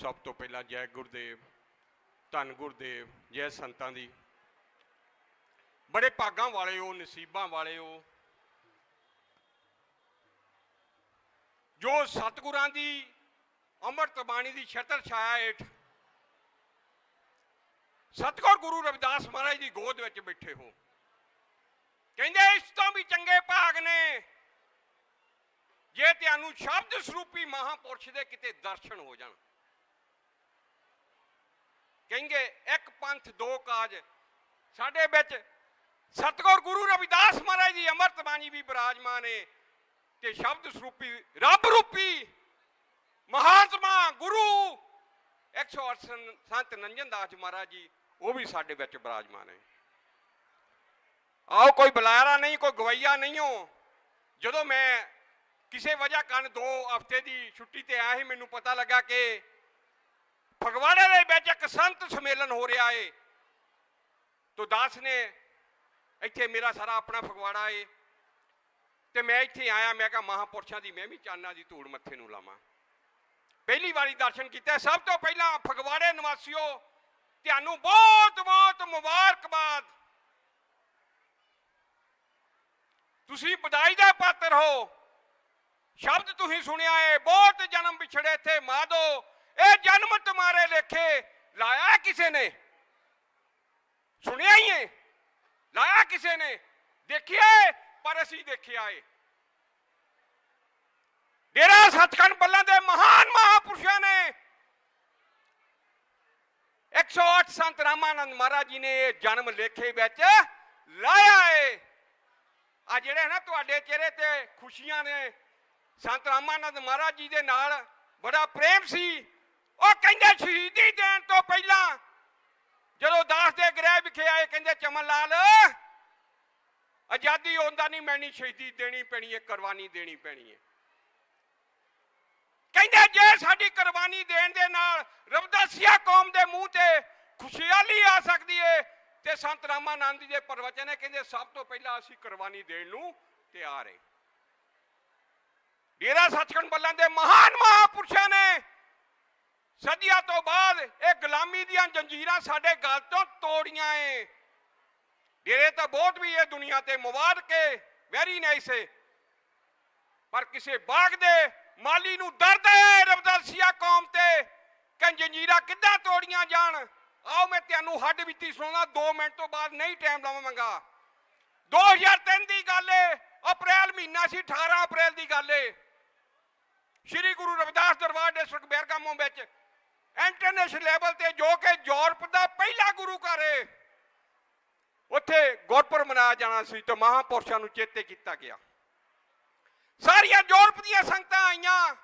ਸਭ ਤੋਂ ਪਹਿਲਾਂ ਜੈ ਗੁਰਦੇਵ, ਧੰਨ ਗੁਰਦੇਵ, ਜੈ ਸੰਤਾਂ ਦੀ। ਬੜੇ ਭਾਗਾਂ ਵਾਲੇ ਹੋ ਨਸੀਬਾਂ ਵਾਲੇ ਹੋ ਜੋ ਸਤਿਗੁਰਾਂ ਦੀ ਅੰਮ੍ਰਿਤ ਬਾਣੀ ਦੀ ਛਤਰ ਛਾਇਆ ਹੇਠ ਸਤਿਗੁਰ ਗੁਰੂ ਰਵਿਦਾਸ ਮਹਾਰਾਜ ਦੀ ਗੋਦ ਵਿੱਚ ਬੈਠੇ ਹੋ ਕਹਿੰਦੇ, ਇਸ ਤੋਂ ਵੀ ਚੰਗੇ ਭਾਗ ਨੇ। ਜੇ ਤੁਹਾਨੂੰ ਸ਼ਬਦ ਸਰੂਪੀ ਮਹਾਪੁਰਸ਼ ਦੇ ਕਿਤੇ ਦਰਸ਼ਨ ਹੋ ਜਾਣ। ਕਹਿੰਗੇ, ਇੱਕ ਪੰਥ, ਦੋ ਕਾਜ। ਸਾਡੇ ਵਿੱਚ ਸਤਿਗੁਰ ਗੁਰੂ ਰਵਿਦਾਸ ਮਹਾਰਾਜ ਦੀ ਅੰਮ੍ਰਿਤ ਬਾਣੀ ਵੀ ਬਿਰਾਜਮਾਨ ਨੇ ਤੇ ਸ਼ਬਦ ਸਰੂਪੀ, ਰੱਬ ਰੂਪੀ ਮਹਾਤਮਾ ਗੁਰੂ 108 ਸੰ- ਸੰਤ ਨੰਜਨ ਦਾਸ ਮਹਾਰਾਜ ਜੀ, ਉਹ ਵੀ ਸਾਡੇ ਵਿੱਚ ਬਿਰਾਜਮਾਨ ਨੇ। ਆਓ, ਕੋਈ ਬੁਲਾਰਾ ਨਹੀਂ, ਕੋਈ ਗਵਈਆ ਨਹੀਂ ਹੋ ਜਦੋਂ ਮੈਂ ਕਿਸੇ ਵਜ੍ਹਾ ਕਾਰਨ ਦੋ ਹਫ਼ਤੇ ਦੀ ਛੁੱਟੀ ਤੇ ਆਇਆ ਸੀ, ਮੈਨੂੰ ਪਤਾ ਲੱਗਾ ਕਿ ਫਗਵਾੜੇ ਦੇ ਵਿੱਚ ਇੱਕ ਸੰਤ ਸੰਮੇਲਨ ਹੋ ਰਿਹਾ ਏ। ਤੋ ਦਾਸ ਨੇ ਇੱਥੇ ਮੇਰਾ ਸਾਰਾ ਆਪਣਾ ਫਗਵਾੜਾ ਏ। ਤੇ ਮੈਂ ਇੱਥੇ ਆਇਆ, ਮੈਂ ਕਿਹਾ ਮਹਾਪੁਰਸ਼ਾਂ ਦੀ ਮੈਂ ਵੀ ਚਾਨਣਾ ਦੀ ਧੂੜ ਮੱਥੇ ਨੂੰ ਲਾਵਾਂ। ਪਹਿਲੀ ਵਾਰੀ ਦਰਸ਼ਨ ਕੀਤਾ। ਸਭ ਤੋਂ ਪਹਿਲਾਂ ਫਗਵਾੜੇ ਨਿਵਾਸੀਓ, ਤੁਹਾਨੂੰ ਬਹੁਤ ਬਹੁਤ ਮੁਬਾਰਕਬਾਦ। ਤੁਸੀਂ ਵਧਾਈ ਦਾ ਪਾਤਰ ਹੋ। ਸ਼ਬਦ ਤੁਸੀਂ ਸੁਣਿਆ ਏ। ਬਹੁਤ ਜਨਮ ਵਿਛੜੇ ਇੱਥੇ। ਮਾਦੋ ਇਹ ਜਨਮ ਤੁਮਾਰੇ ਲੇਖੇ ਲਾਇਆ ਕਿਸੇ ਨੇ? ਸੁਣਿਆ ਹੀ ਏ ਲਾਇਆ ਕਿਸੇ ਨੇ? ਦੇਖਿਆ ਏ, ਪਰ ਅਸੀਂ ਦੇਖਿਆ ਏ ਡੇਰਾ ਸੱਚਖੰਡ ਬੱਲਾਂ ਦੇ ਮਹਾਨ ਮਹਾਪੁਰਸ਼ਾਂ ਨੇ 108 ਸੰਤ ਰਾਮਾਨੰਦ ਮਹਾਰਾਜ ਜੀ ਨੇ ਇਹ ਜਨਮ ਲੇਖੇ ਵਿੱਚ ਲਾਇਆ ਏ ਆ ਜਿਹੜੇ ਨਾ ਤੁਹਾਡੇ ਚਿਹਰੇ ਤੇ ਖੁਸ਼ੀਆਂ ਨੇ ਸੰਤ ਰਾਮਾਨੰਦ ਮਹਾਰਾਜ ਜੀ ਦੇ ਨਾਲ ਬੜਾ ਪ੍ਰੇਮ ਸੀ। ਉਹ ਕਹਿੰਦੇ ਸ਼ਹੀਦੀ ਦੇਣ ਤੋਂ ਪਹਿਲਾਂ ਜਦੋਂ ਦਾਸ ਦੇ ਗ੍ਰਹਿ ਵਿਖੇ ਆਏ, ਕਹਿੰਦੇ ਚਮਨ ਲਾਲ ਆਜ਼ਾਦੀ ਹੁੰਦਾ ਨਹੀਂ ਮੈਨੀ ਸ਼ਹੀਦੀ ਦੇਣੀ ਪੈਣੀ ਹੈ ਕੁਰਬਾਨੀ ਦੇਣੀ ਪੈਣੀ ਹੈ। ਕਹਿੰਦੇ ਜੇ ਸਾਡੀ ਕੁਰਬਾਨੀ ਦੇਣ ਦੇ ਨਾਲ ਰਵਦਾਸੀਆ ਕੌਮ ਦੇ ਮੂੰਹ ਤੇ ਖੁਸ਼ਹਾਲੀ ਆ ਸਕਦੀ ਏ, ਤੇ ਸੰਤ ਰਾਮਾਨੰਦ ਜੀ ਦੇ ਪ੍ਰਵਚਨ ਹੈ, ਕਹਿੰਦੇ ਸਭ ਤੋਂ ਪਹਿਲਾਂ ਅਸੀਂ ਕੁਰਬਾਨੀ ਦੇਣ ਨੂੰ ਤਿਆਰ ਹਾਂ ਡੇਰਾ ਸੱਚਖੰਡ ਬੱਲਾਂ ਦੇ ਮਹਾਨ ਮਹਾਪੁਰਸ਼ਾਂ ਨੇ ਸਦੀਆਂ ਤੋਂ ਬਾਅਦ ਇਹ ਗੁਲਾਮੀ ਦੀਆਂ ਜੰਜੀਰਾਂ ਸਾਡੇ ਗਲ ਤੋਂ ਤੋੜੀਆਂ ਏ। ਡੇਰੇ ਤਾਂ ਬਹੁਤ ਵੀ ਇਹ ਦੁਨੀਆ ਤੇ ਮੁਬਾਰਕ ਏ ਵੈਰੀ ਨਾਈਸ ਏ ਪਰ ਕਿਸੇ ਬਾਗ ਦੇ ਮਾਲੀ ਨੂੰ ਦਰਦ ਹੈ ਰਬਦਾਸੀਆ ਕੌਮ ਤੇ ਕਿ ਜੰਜੀਰਾਂ ਕਿੱਦਾਂ ਤੋੜੀਆਂ ਜਾਣ। ਆਓ ਮੈਂ ਤੁਹਾਨੂੰ ਹੱਡ ਬੀਤੀ ਸੁਣਾਉਣਾ 2 ਮਿੰਟ ਤੋਂ ਬਾਅਦ ਨਹੀਂ ਟਾਈਮ ਲਾਵਾਂਗਾ 2003 ਦੀ ਗੱਲ ਏ, ਅਪ੍ਰੈਲ ਮਹੀਨਾ ਸੀ 18 ਅਪ੍ਰੈਲ ਦੀ ਗੱਲ ਏ। ਸ਼੍ਰੀ ਗੁਰੂ ਰਵਿਦਾਸ ਦਰਬਾਰ ਡਿਸਟ੍ਰਿਕਟ ਬੈਰਗਾਮੋ ਵਿੱਚ ਇੰਟਰਨੈਸ਼ਨਲ ਲੈਵਲ ਤੇ ਜੋ ਕਿ ਯੂਰਪ ਦਾ ਪਹਿਲਾ ਗੁਰੂ ਘਰ ਏ। ਉੱਥੇ ਗੁਰਪੁਰਬ ਮਨਾਇਆ ਜਾਣਾ ਸੀ ਤੇ ਮਹਾਪੁਰਸ਼ਾਂ ਨੂੰ ਚੇਤੇ ਕੀਤਾ ਗਿਆ। ਸਾਰੀਆਂ ਯੂਰਪ ਦੀਆਂ ਸੰਗਤਾਂ ਆਈਆਂ।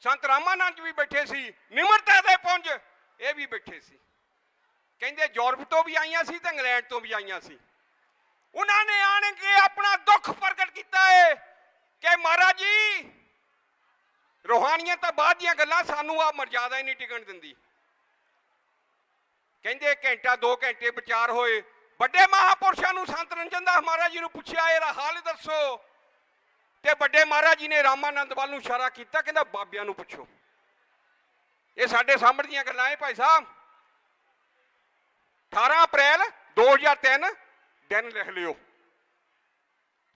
ਸੰਤ ਰਾਮਾਨੰਦ ਵੀ ਬੈਠੇ ਸੀ, ਨਿਮਰਤਾ ਦੇ ਪੁੰਜ ਇਹ ਵੀ ਬੈਠੇ ਸੀ। ਕਹਿੰਦੇ ਯੂਰਪ ਤੋਂ ਵੀ ਆਈਆਂ ਸੀ ਤੇ ਇੰਗਲੈਂਡ ਤੋਂ ਵੀ ਆਈਆਂ ਸੀ। ਉਹਨਾਂ ਨੇ ਆਣ ਕੇ ਆਪਣਾ ਦੁੱਖ ਪ੍ਰਗਟ ਕੀਤਾ ਹੈ ਕਿ ਮਹਾਰਾਜ ਜੀ ਰੋਹਾਨੀਆਂ ਤਾਂ ਬਾਅਦ ਦੀਆਂ ਗੱਲਾਂ, ਸਾਨੂੰ ਆ ਮਰਜ਼ਾਦਾ ਹੀ ਨਹੀਂ ਟਿਕਣ ਦਿੰਦੀ। ਕਹਿੰਦੇ ਘੰਟਾ 2 ਘੰਟੇ ਵਿਚਾਰ ਹੋਏ। ਵੱਡੇ ਮਹਾਪੁਰਸ਼ਾਂ ਨੂੰ ਸੰਤ ਰੰਜਨ ਦਾਸ ਮਹਾਰਾਜ ਜੀ ਨੂੰ ਪੁੱਛਿਆ, ਇਹਦਾ ਹਾਲ ਦੱਸੋ। ਤੇ ਵੱਡੇ ਮਹਾਰਾਜ ਜੀ ਨੇ ਰਾਮਾਨੰਦ ਵੱਲ ਨੂੰ ਇਸ਼ਾਰਾ ਕੀਤਾ, ਕਹਿੰਦਾ ਬਾਬਿਆਂ ਨੂੰ ਪੁੱਛੋ। ਇਹ ਸਾਡੇ ਸਾਹਮਣੇ ਦੀਆਂ ਗੱਲਾਂ ਹੈ ਭਾਈ ਸਾਹਿਬ। 18 ਅਪ੍ਰੈਲ 2003 ਦਿਨ ਲਿਖ ਲਿਓ।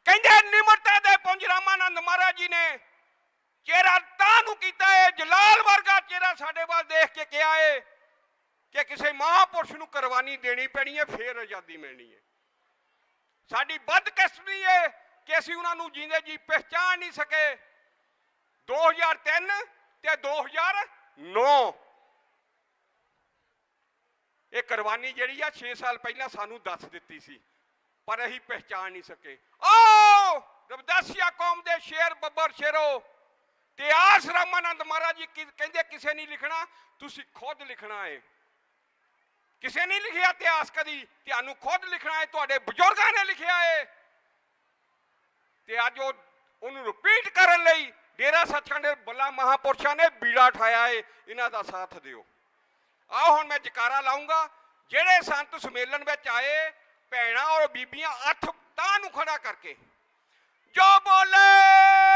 ਕਹਿੰਦੇ ਨਿਮਰਤਾ ਦੇ ਪੁੰਜ ਰਾਮਾਨੰਦ ਮਹਾਰਾਜ ਜੀ ਨੇ ਚਿਹਰਾ ਤਾਂ ਨੂੰ ਕੀਤਾ ਹੈ ਜਲਾਲ ਵਰਗਾ ਚਿਹਰਾ ਸਾਡੇ ਵੱਲ ਦੇਖ ਕੇ ਕਿਹਾ ਹੈ ਕਿ ਕਿਸੇ ਮਹਾਪੁਰਸ਼ ਨੂੰ ਕੁਰਬਾਨੀ ਦੇਣੀ ਪੈਣੀ ਹੈ ਫੇਰ ਆਜ਼ਾਦੀ ਮਿਲਣੀ ਹੈ ਸਾਡੀ ਬਦਕਿਸਮਤੀ ਹੈ ਕਿ ਅਸੀਂ ਉਹਨਾਂ ਨੂੰ ਜੀਂਦੇ ਜੀ ਪਹਿਚਾਨ ਨਹੀਂ ਸਕੇ। 2003 ਤੇ 2009 ਇਹ ਕੁਰਬਾਨੀ ਜਿਹੜੀ ਆ 6 ਸਾਲ ਪਹਿਲਾਂ ਸਾਨੂੰ ਦੱਸ ਦਿੱਤੀ ਸੀ, ਪਰ ਅਸੀਂ ਪਹਿਚਾਨ ਨਹੀਂ ਸਕੇ। ਓ ਰਬਦਾਸੀਆ ਕੌਮ ਦੇ ਸ਼ੇਰ ਬੱਬਰ ਸ਼ੇਰੋ ਤੇ ਆਸ ਰਾਮਾਨੰਦ ਮਹਾਰਾਜ ਜੀ ਕਹਿੰਦੇ ਕਿਸੇ ਨਹੀਂ ਲਿਖਣਾ, ਤੁਸੀਂ ਖੁਦ ਲਿਖਣਾ ਹੈ ਕਿਸੇ ਨਹੀਂ ਲਿਖਿਆ ਇਤਿਹਾਸ ਕਦੀ, ਤੁਹਾਨੂੰ ਖੁਦ ਲਿਖਣਾ ਹੈ ਤੁਹਾਡੇ ਬਜ਼ੁਰਗਾਂ ਨੇ ਲਿਖਿਆ ਹੈ ਤੇ ਅੱਜ ਉਹ ਉਹਨੂੰ ਰਿਪੀਟ ਕਰਨ ਲਈ ਡੇਰਾ ਸੱਚਖੰਡ ਦੇ ਬੱਲਾ ਮਹਾਪੁਰਸ਼ਾਂ ਨੇ ਬੀੜਾ ਠਾਇਆ ਏ, ਇਹਨਾਂ ਦਾ ਸਾਥ ਦਿਓ। ਆਓ ਹੁਣ ਮੈਂ ਜਕਾਰਾ ਲਾਉਂਗਾ ਜਿਹੜੇ ਸੰਤ ਸੰਮੇਲਨ ਵਿੱਚ ਆਏ, ਭੈਣਾਂ ਔਰ ਬੀਬੀਆਂ ਹੱਥ ਤਾਂ ਨੂੰ ਖੜਾ ਕਰਕੇ। ਜੋ ਬੋਲੇ!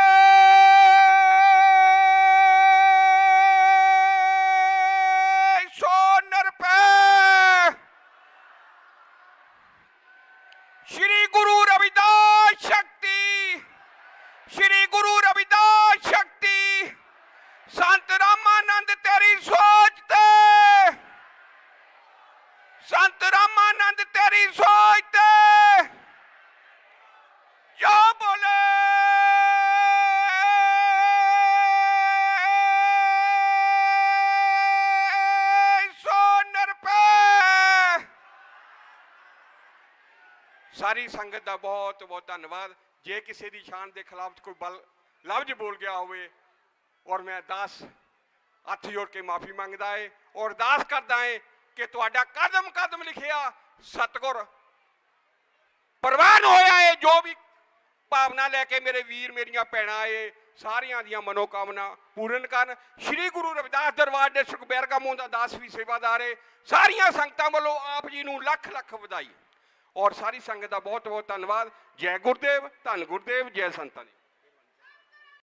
ਸਾਰੀ ਸੰਗਤ ਦਾ ਬਹੁਤ ਬਹੁਤ ਧੰਨਵਾਦ। ਜੇ ਕਿਸੇ ਦੀ ਸ਼ਾਨ ਦੇ ਖਿਲਾਫ ਕੋਈ ਬਲ ਲਫ਼ਜ਼ ਬੋਲ ਗਿਆ ਹੋਵੇ ਔਰ ਮੈਂ ਦਾਸ ਹੱਥ ਜੋੜ ਕੇ ਮਾਫੀ ਮੰਗਦਾ ਏ ਔਰ ਅਰਦਾਸ ਕਰਦਾ ਏ ਕਿ ਤੁਹਾਡਾ ਕਦਮ ਕਦਮ ਲਿਖਿਆ ਸਤਗੁਰ ਪ੍ਰਵਾਨ ਹੋਇਆ ਏ, ਜੋ ਵੀ ਭਾਵਨਾ ਲੈ ਕੇ ਮੇਰੇ ਵੀਰ ਮੇਰੀਆਂ ਭੈਣਾਂ ਏ, ਸਾਰਿਆਂ ਦੀਆਂ ਮਨੋਕਾਮਨਾ ਪੂਰਨ ਕਰਨ। ਸ੍ਰੀ ਗੁਰੂ ਰਵਿਦਾਸ ਦਰਬਾਰ ਦੇ ਸੁਖਬੈਰ ਮੋਂ ਦਾ ਦਾਸ ਵੀ ਸੇਵਾਦਾਰ ਏ। ਸਾਰੀਆਂ ਸੰਗਤਾਂ ਵੱਲੋਂ ਆਪ ਜੀ ਨੂੰ ਲੱਖ ਲੱਖ ਵਧਾਈ। ਔਰ ਸਾਰੀ ਸੰਗਤ ਦਾ ਬਹੁਤ ਬਹੁਤ ਧੰਨਵਾਦ। ਜੈ ਗੁਰਦੇਵ ਧੰਨ ਗੁਰਦੇਵ ਜੈ ਸੰਤਾਂ